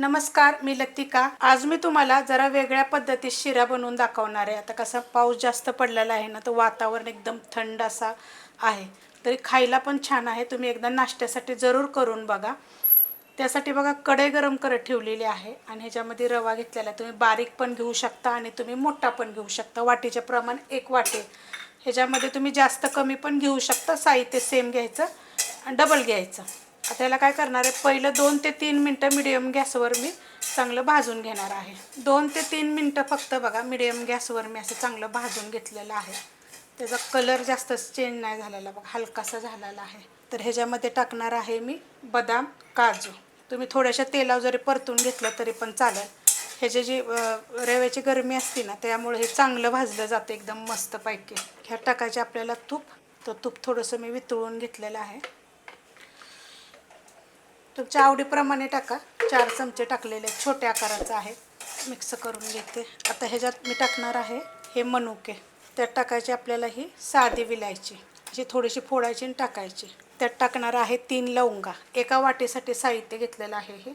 नमस्कार मी लतिका. आज मी तुम्हाला जरा वेगळ्या पद्धतीत शिरा बनवून दाखवणार आहे. आता कसा पाऊस जास्त पडलेला आहे ना तर वातावरण एकदम थंड असा आहे. तरी खायला पण छान आहे. तुम्ही एकदा नाश्त्यासाठी जरूर करून बघा. त्यासाठी बघा कढई गरम करत ठेवलेली आहे आणि ह्याच्यामध्ये रवा घेतलेला आहे. तुम्ही बारीक पण घेऊ शकता आणि तुम्ही मोठा पण घेऊ शकता. वाटीच्या प्रमाण एक वाटी. ह्याच्यामध्ये तुम्ही जास्त कमी पण घेऊ शकता. साहित्य सेम घ्यायचं आणि डबल घ्यायचं. आता याला काय करणार आहे? पहिलं दोन ते तीन मिनटं मिडियम गॅसवर मी चांगलं भाजून घेणार आहे. दोन ते तीन मिनटं फक्त बघा मिडियम गॅसवर मी असं चांगलं भाजून घेतलेलं आहे. त्याचा कलर जास्तच चेंज नाही झालेला बघा हलकासा झालेला आहे. तर ह्याच्यामध्ये टाकणार आहे मी बदाम काजू. तुम्ही थोड्याशा तेलावर जरी परतून घेतलं तरी पण चालेल. ह्याची जी रव्याची गरमी असते ना त्यामुळे हे चांगलं भाजलं जातं एकदम मस्तपैकी ह्या टाकायचे आपल्याला तूप. तर तूप थोडंसं मी वितळून घेतलेलं आहे. तुमच्या आवडीप्रमाणे टाका. चार चमचे टाकलेले छोट्या आकाराचं आहे. मिक्स करून घेते. आता ह्याच्यात मी टाकणार आहे हे मनुके. त्यात टाकायची आपल्याला ही साधी विलायची. अशी थोडीशी फोडायची आणि टाकायची. त्यात टाकणार आहे तीन लवंगा. एका वाटीसाठी साहित्य घेतलेलं आहे हे.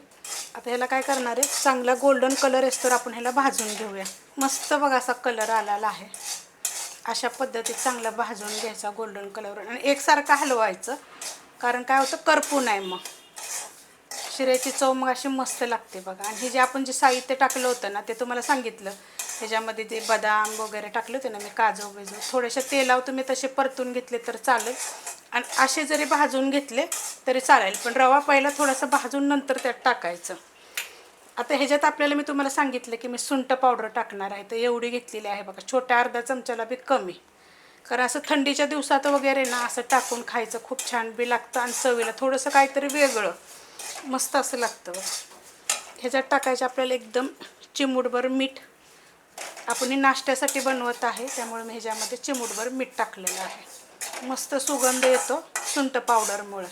आता ह्याला काय करणार आहे? चांगला गोल्डन कलर असतो आपण ह्याला भाजून घेऊया. मस्त बघा असा कलर आलेला आहे. अशा पद्धतीत चांगला भाजून घ्यायचा गोल्डन कलरवर आणि एकसारखं हलवायचं. कारण काय होतं? करपू नाही मग. शिऱ्याची चव मग अशी मस्त लागते बघा. आणि हे जे आपण जे साहित्य टाकलं होतं ना ते तुम्हाला सांगितलं. ह्याच्यामध्ये ते बदाम वगैरे टाकले होते ना मी काजू बिजू थोडेसे तेलावर तुम्ही तसे परतून घेतले तर चालेल. आणि असे जरी भाजून घेतले तरी चालेल पण रवा पहिला थोडासा भाजून नंतर त्यात टाकायचं. आता ह्याच्यात आपल्याला मी तुम्हाला सांगितलं की मी सुंठ पावडर टाकणार आहे. तर एवढी घेतलेली आहे बघा. छोट्या अर्धा चमच्याला बी कमी. कारण असं थंडीच्या दिवसात वगैरे ना असं टाकून खायचं खूप छान बी लागतं आणि चवीला थोडंसं काहीतरी वेगळं. मस्त असं लागतं बघ. ह्याच्यात टाकायचं आपल्याला एकदम चिमूटभर मीठ. आपण हे नाश्त्यासाठी बनवत आहे त्यामुळे मी ह्याच्यामध्ये चिमूटभर मीठ टाकलेलं आहे. मस्त सुगंध येतो सुंट पावडरमुळं.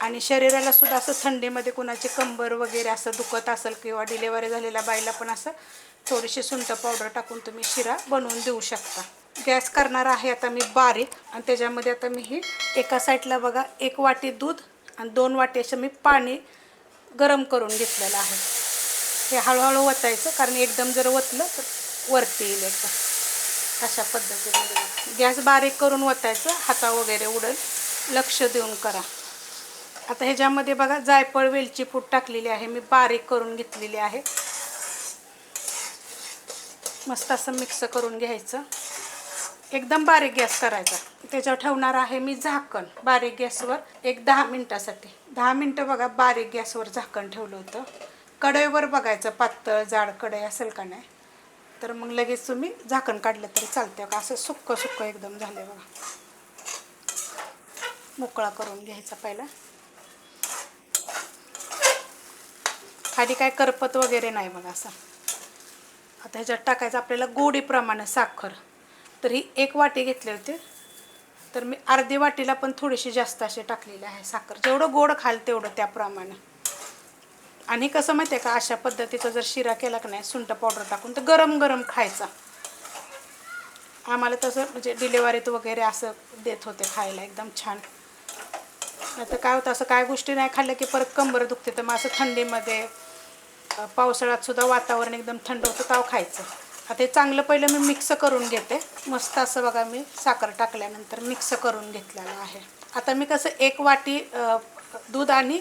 आणि शरीराला सुद्धा असं थंडीमध्ये कुणाची कंबर वगैरे असं दुखत असेल किंवा डिलेवरी झालेल्या बाईला पण असं थोडीशी सुंट पावडर टाकून तुम्ही शिरा बनवून देऊ शकता. गॅस करणार आहे आता मी बारीक. आणि त्याच्यामध्ये आता मी ही एका साईडला बघा एक वाटी दूध आणि दोन वाटी असं मी पाणी गरम करून घेतलेलं आहे. हे हळूहळू वतायचं कारण एकदम जर वतलं तर वरती येईल एकदम. अशा पद्धतीने गॅस बारीक करून वतायचं हाता वगैरे उडल लक्ष देऊन करा. आता ह्याच्यामध्ये बघा जायफळ वेलची पूड टाकलेली आहे मी बारीक करून घेतलेली आहे. मस्त असं मिक्स करून घ्यायचं. एकदम बारीक गॅस करायचा. त्याच्यावर ठेवणार आहे मी झाकण बारीक गॅसवर एक दहा मिनटासाठी. दहा मिनटं बघा बारीक गॅसवर झाकण ठेवलं होतं. कढईवर बघायचं पातळ जाड कढई असेल का नाही. तर मग लगेच तुम्ही झाकण काढलं तरी चालतं का असं सुक्क सुक्क एकदम झालं बघा. मोकळा करून घ्यायचा पहिला. खाली काय करपत वगैरे नाही बघा असं. आता ह्याच्यात टाकायचं आपल्याला गोडीप्रमाणे साखर. तर ही एक वाटी घेतले होते. तर मी अर्धी वाटीला पण थोडीशी जास्त असे टाकलेले आहे साखर. जेवढं गोड खाल तेवढं त्याप्रमाणे. आणि कसं माहिती आहे का अशा पद्धतीचा जर शिरा केला की नाही सुंठ पावडर टाकून तर गरम गरम खायचा. आम्हाला तसं म्हणजे डिलेवरीत वगैरे असं देत होते खायला एकदम छान. नाही तर काय होतं असं काय गोष्टी नाही खाल्ल्या की परत कंबर दुखते. तर मग असं थंडीमध्ये पावसाळ्यात सुद्धा वातावरण एकदम थंड होतं ताव खायचं. आता हे चांगलं पहिलं मी मिक्स करून घेते. मस्त असं बघा मी साखर टाकल्यानंतर मिक्स करून घेतलेलं आहे. आता मी कसं एक वाटी दूध आणि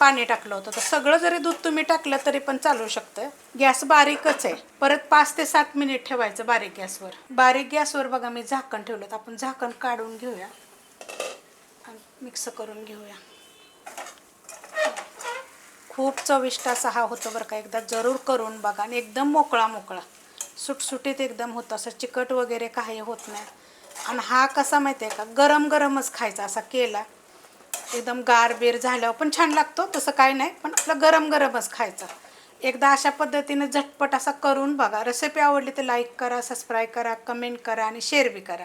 पाणी टाकलं होतं. तर सगळं जरी दूध तुम्ही टाकलं तरी पण चालू शकतं गॅस बारीकच आहे. परत पाच ते सात मिनिट ठेवायचं बारीक गॅसवर. बारीक गॅसवर बघा मी झाकण ठेवलं तर आपण झाकण काढून घेऊया. आणि मिक्स करून घेऊया. खूप चविष्ट असा हा होतो बरं का. एकदा जरूर करून बघा आणि एकदम मोकळा मोकळा सुटसुटीत एकदम होतं असं चिकट वगैरे काही होत नाही. आणि हा कसा माहिती आहे का गरम गरमच खायचा असा केला. एकदम गारबीर झाल्यावर पण छान लागतो तसं काय नाही पण आपलं गरम गरमच खायचा. एकदा अशा पद्धतीने झटपट असा करून बघा. रेसिपी आवडली तर लाईक करा सबस्क्राईब करा कमेंट करा आणि शेअर बी करा.